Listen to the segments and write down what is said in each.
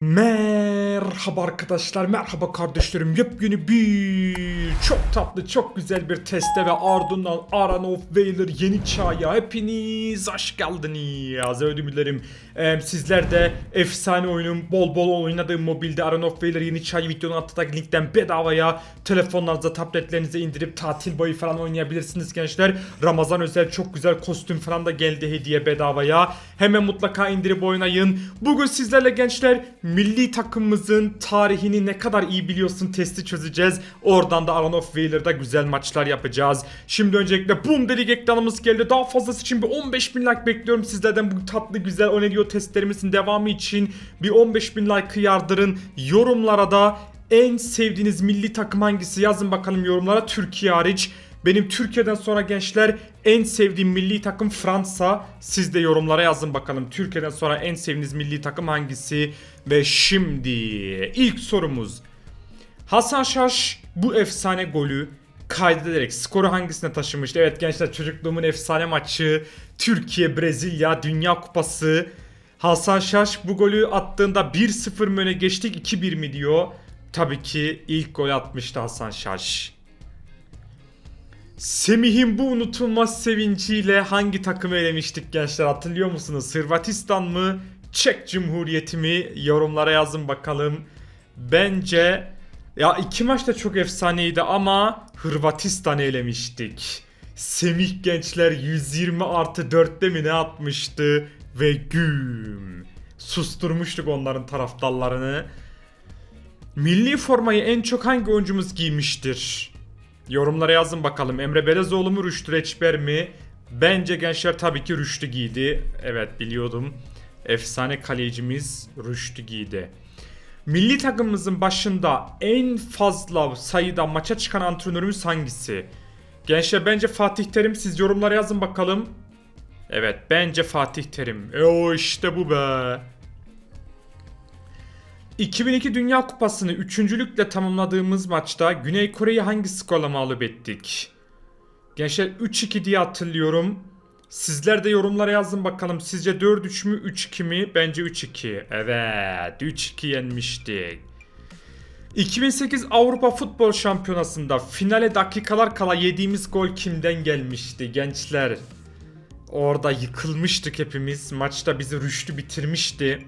Man. Merhaba arkadaşlar, merhaba kardeşlerim. Yepyeni bir çok tatlı, çok güzel bir teste ve ardından Aran of Valor yeni çağya hepiniz hoş geldiniz. Ödüm dilerim. Ee, sizler de efsane oyunun bol bol oynadığım mobilde Aran of Valor yeni çağ videonun alttaki linkten bedavaya telefonlarınıza, tabletlerinize indirip tatil boyu falan oynayabilirsiniz gençler. Ramazan özel çok güzel kostüm falan da geldi hediye bedavaya. Hemen mutlaka indirip oynayın. Bugün sizlerle gençler milli takımımızın tarihini ne kadar iyi biliyorsun testi çözeceğiz. Oradan da of Valor'da güzel maçlar yapacağız. Şimdi öncelikle boom dedik ekranımız geldi. Daha fazlası için bir 15 bin like bekliyorum sizlerden bu tatlı güzel Onelio testlerimizin devamı için bir 15 bin like yardırın. Yorumlara da en sevdiğiniz milli takım hangisi yazın bakalım yorumlara Türkiye hariç. Benim Türkiye'den sonra gençler en sevdiğim milli takım Fransa. Siz de yorumlara yazın bakalım. Türkiye'den sonra en sevdiğiniz milli takım hangisi? Ve şimdi ilk sorumuz. Hasan Şaş bu efsane golü kaydederek skoru hangisine taşımıştı? Evet gençler çocukluğumun efsane maçı Türkiye Brezilya Dünya Kupası. Hasan Şaş bu golü attığında 1-0 mı öne geçtik 2-1 mi diyor. Tabii ki ilk gol atmıştı Hasan Şaş. Semih'in bu unutulmaz sevinciyle hangi takımı elemiştik gençler hatırlıyor musunuz? Hırvatistan mı? Çek Cumhuriyeti mi? Yorumlara yazın bakalım. Bence ya iki maç da çok efsaneydi ama Hırvatistan'ı elemiştik. Semih gençler 120 artı 4'te mi ne atmıştı? Ve güm. Susturmuştuk onların taraftarlarını. Milli formayı en çok hangi oyuncumuz giymiştir? Yorumlara yazın bakalım. Emre Belezoğlu mu Rüştü Reçber mi? Bence gençler tabii ki Rüştü giydi. Evet biliyordum. Efsane kalecimiz Rüştü giydi. Milli takımımızın başında en fazla sayıda maça çıkan antrenörümüz hangisi? Gençler bence Fatih Terim siz yorumlara yazın bakalım. Evet bence Fatih Terim. E o işte bu be. 2002 Dünya Kupası'nı üçüncülükle tamamladığımız maçta Güney Kore'yi hangi skorla mağlup ettik? Gençler 3-2 diye hatırlıyorum. Sizler de yorumlara yazın bakalım. Sizce 4-3 mü 3-2 mi? Bence 3-2. Evet 3-2 yenmiştik. 2008 Avrupa Futbol Şampiyonası'nda finale dakikalar kala yediğimiz gol kimden gelmişti gençler? Orada yıkılmıştık hepimiz. Maçta bizi rüştü bitirmişti.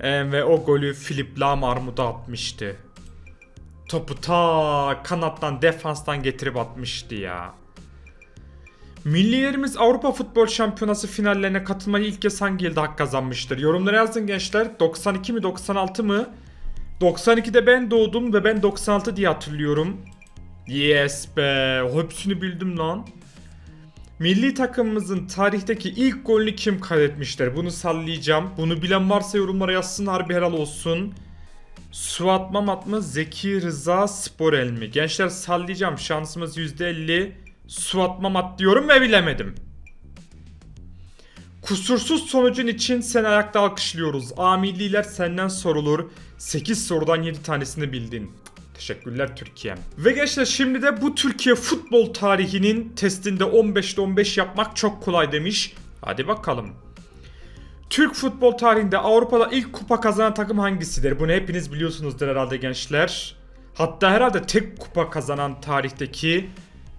Ee, ve o golü Filip Lam armuda atmıştı. Topu ta kanattan defanstan getirip atmıştı ya. Millilerimiz Avrupa Futbol Şampiyonası finallerine katılmayı ilk kez hangi yılda hak kazanmıştır? Yorumlara yazın gençler. 92 mi 96 mı? 92'de ben doğdum ve ben 96 diye hatırlıyorum. Yes be. Hepsini bildim lan. Milli takımımızın tarihteki ilk golünü kim kaydetmişler? Bunu sallayacağım. Bunu bilen varsa yorumlara yazsın harbi helal olsun. Suat Mamat mı? Zeki Rıza Sporel mi? Gençler sallayacağım. Şansımız %50. Suat Mamat diyorum ve bilemedim. Kusursuz sonucun için seni ayakta alkışlıyoruz. A milliler senden sorulur. 8 sorudan 7 tanesini bildin. Teşekkürler Türkiye'm. Ve gençler şimdi de bu Türkiye futbol tarihinin testinde 15'te 15 yapmak çok kolay demiş. Hadi bakalım. Türk futbol tarihinde Avrupa'da ilk kupa kazanan takım hangisidir? Bunu hepiniz biliyorsunuzdur herhalde gençler. Hatta herhalde tek kupa kazanan tarihteki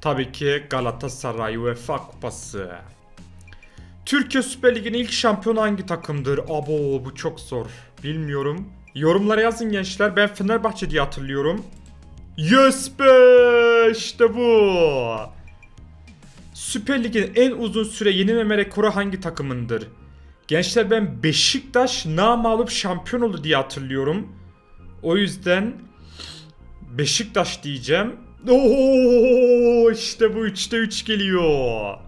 tabii ki Galatasaray UEFA kupası. Türkiye Süper Ligi'nin ilk şampiyonu hangi takımdır? Abo bu çok zor. Bilmiyorum. Yorumlara yazın gençler. Ben Fenerbahçe diye hatırlıyorum. Yes be! İşte bu. Süper Lig'in en uzun süre yenilmeme rekoru hangi takımındır? Gençler ben Beşiktaş namalup şampiyon oldu diye hatırlıyorum. O yüzden Beşiktaş diyeceğim. Oo işte bu 3'te 3 geliyor.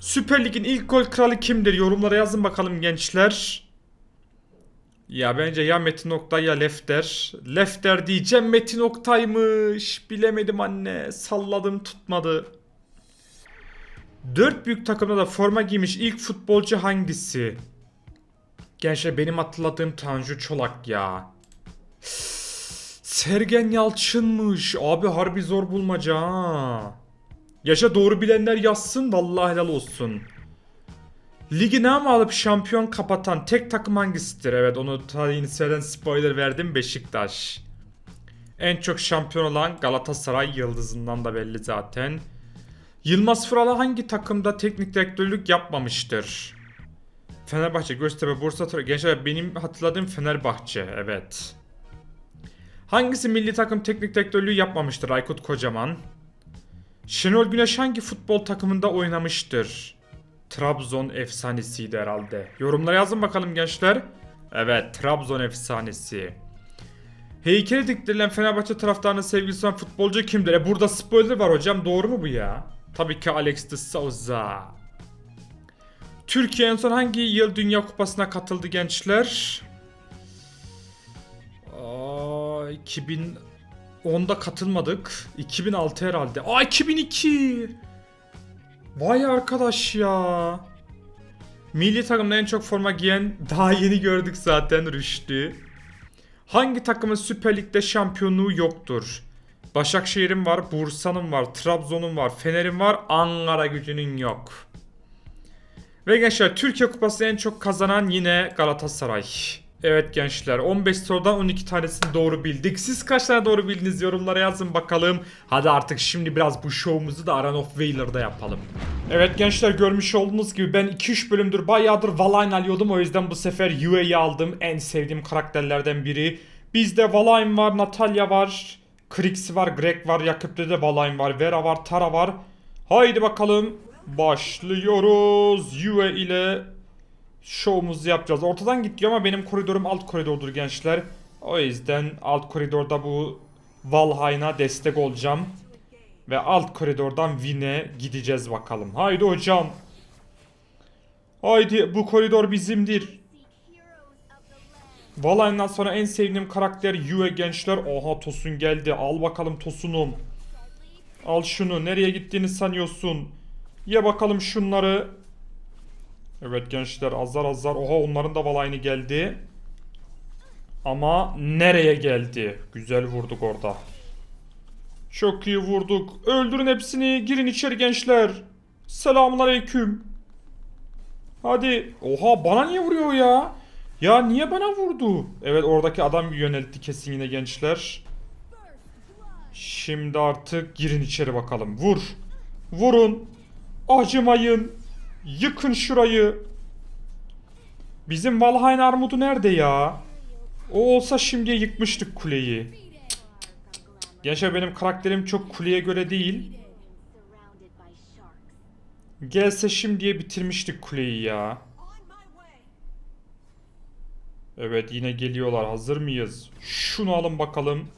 Süper Lig'in ilk gol kralı kimdir? Yorumlara yazın bakalım gençler. Ya bence ya Metin Oktay ya Lefter. Lefter diyeceğim Metin Oktay'mış. Bilemedim anne. Salladım tutmadı. Dört büyük takımda da forma giymiş ilk futbolcu hangisi? Gençler benim hatırladığım Tanju Çolak ya. Sergen Yalçın'mış. Abi harbi zor bulmaca ha. Yaşa doğru bilenler yazsın vallahi helal olsun. Ligi ne alıp şampiyon kapatan tek takım hangisidir? Evet onu tarihini spoiler verdim Beşiktaş. En çok şampiyon olan Galatasaray yıldızından da belli zaten. Yılmaz Fıralı hangi takımda teknik direktörlük yapmamıştır? Fenerbahçe, Göztepe, Bursa, Tor- Gençler benim hatırladığım Fenerbahçe evet. Hangisi milli takım teknik direktörlüğü yapmamıştır Aykut Kocaman? Şenol Güneş hangi futbol takımında oynamıştır? Trabzon efsanesiydi herhalde. Yorumlara yazın bakalım gençler. Evet Trabzon efsanesi. Heykeli diktirilen Fenerbahçe taraftarının sevgilisi olan futbolcu kimdir? E burada spoiler var hocam doğru mu bu ya? Tabii ki Alex de Souza. Türkiye en son hangi yıl Dünya Kupası'na katıldı gençler? Aa, 2010'da katılmadık. 2006 herhalde. Aa 2002. Vay arkadaş ya. Milli takımda en çok forma giyen daha yeni gördük zaten Rüştü. Hangi takımın Süper Lig'de şampiyonluğu yoktur? Başakşehir'in var, Bursa'nın var, Trabzon'un var, Fener'in var, Ankara gücünün yok. Ve gençler Türkiye Kupası en çok kazanan yine Galatasaray. Evet gençler 15 sorudan 12 tanesini doğru bildik. Siz kaç tane doğru bildiniz yorumlara yazın bakalım. Hadi artık şimdi biraz bu şovumuzu da Aran of yapalım. Evet gençler görmüş olduğunuz gibi ben 2-3 bölümdür bayağıdır Valine alıyordum. O yüzden bu sefer Yue'yi aldım. En sevdiğim karakterlerden biri. Bizde Valine var, Natalya var, Krix var, Greg var, Yakup'ta da Valine var, Vera var, Tara var. Haydi bakalım. Başlıyoruz. Yue ile şovumuzu yapacağız. Ortadan gidiyor ama benim koridorum alt koridordur gençler. O yüzden alt koridorda bu Valheim'a destek olacağım. Ve alt koridordan Win'e gideceğiz bakalım. Haydi hocam. Haydi bu koridor bizimdir. Valheim'dan sonra en sevdiğim karakter Yue gençler. Oha Tosun geldi. Al bakalım Tosun'um. Al şunu. Nereye gittiğini sanıyorsun? Ye bakalım şunları. Evet gençler azar azar. Oha onların da Valheim'i geldi. Ama nereye geldi? Güzel vurduk orada. Çok iyi vurduk. Öldürün hepsini. Girin içeri gençler. Selamun aleyküm. Hadi. Oha bana niye vuruyor ya? Ya niye bana vurdu? Evet oradaki adam yöneltti kesin yine gençler. Şimdi artık girin içeri bakalım. Vur. Vurun. Acımayın. Yıkın şurayı. Bizim Valheim armudu nerede ya? O olsa şimdiye yıkmıştık kuleyi. Gençler benim karakterim çok kuleye göre değil. Gelse şimdiye bitirmiştik kuleyi ya. Evet yine geliyorlar. Hazır mıyız? Şunu alın bakalım.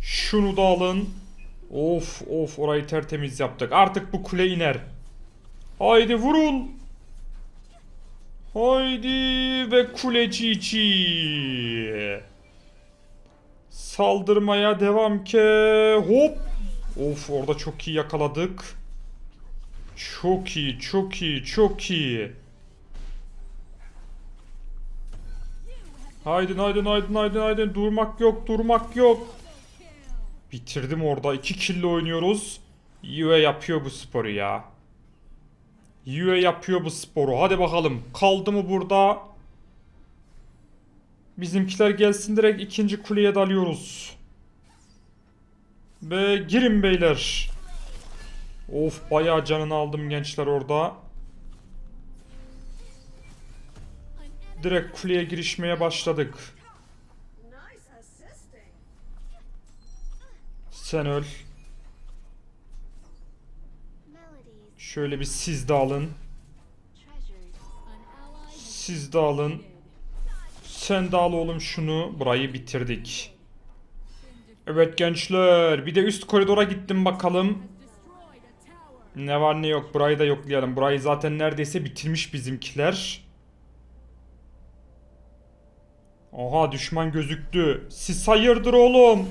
Şunu da alın. Of of orayı tertemiz yaptık. Artık bu kule iner. Haydi vurun. Haydi ve kulecici. Saldırmaya devam ke. Hop. Of orada çok iyi yakaladık. Çok iyi, çok iyi, çok iyi. Haydin haydin haydin haydin haydin durmak yok durmak yok. Bitirdim orada 2 kille oynuyoruz. Yue yapıyor bu sporu ya. Yue yapıyor bu sporu. Hadi bakalım. Kaldı mı burada? Bizimkiler gelsin direkt ikinci kuleye dalıyoruz. Ve girin beyler. Of bayağı canını aldım gençler orada. Direkt kuleye girişmeye başladık. Sen öl. Şöyle bir siz de alın. Siz de alın. Sen de al oğlum şunu. Burayı bitirdik. Evet gençler. Bir de üst koridora gittim bakalım. Ne var ne yok. Burayı da yoklayalım. Burayı zaten neredeyse bitirmiş bizimkiler. Oha düşman gözüktü. Siz hayırdır oğlum?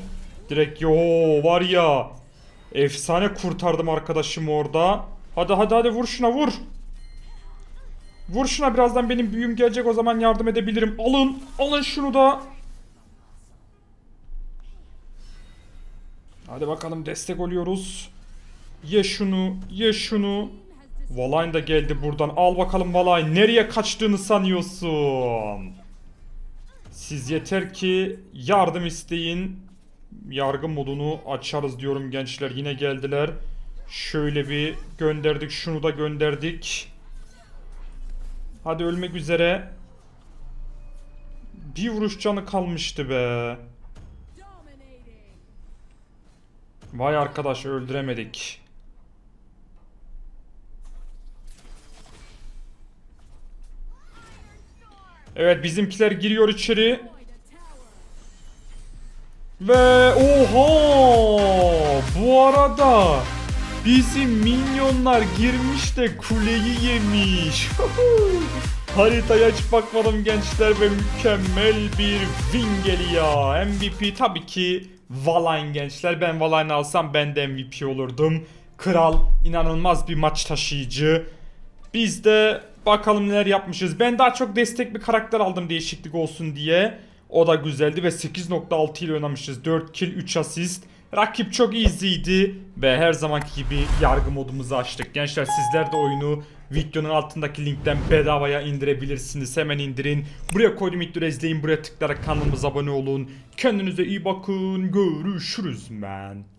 Direkt yo var ya. Efsane kurtardım arkadaşımı orada. Hadi hadi hadi vur şuna vur. Vur şuna birazdan benim büyüm gelecek o zaman yardım edebilirim. Alın alın şunu da. Hadi bakalım destek oluyoruz. Ye şunu ye şunu. Vallahi da geldi buradan. Al bakalım Vallahi. Nereye kaçtığını sanıyorsun? Siz yeter ki yardım isteyin. Yargı modunu açarız diyorum gençler. Yine geldiler. Şöyle bir gönderdik. Şunu da gönderdik. Hadi ölmek üzere. Bir vuruş canı kalmıştı be. Vay arkadaş öldüremedik. Evet bizimkiler giriyor içeri. Ve oha! Bu arada bizim minyonlar girmiş de kuleyi yemiş. Haritaya hiç bakmadım gençler ve mükemmel bir win geliyor. MVP tabii ki Valine gençler. Ben Valine alsam ben de MVP olurdum. Kral inanılmaz bir maç taşıyıcı. Biz de bakalım neler yapmışız. Ben daha çok destek bir karakter aldım değişiklik olsun diye. O da güzeldi ve 8.6 ile oynamışız. 4 kill 3 asist. Rakip çok easy'ydi ve her zamanki gibi yargı modumuzu açtık. Gençler sizler de oyunu videonun altındaki linkten bedavaya indirebilirsiniz. Hemen indirin. Buraya koydum videoyu izleyin. Buraya tıklayarak kanalımıza abone olun. Kendinize iyi bakın. Görüşürüz man.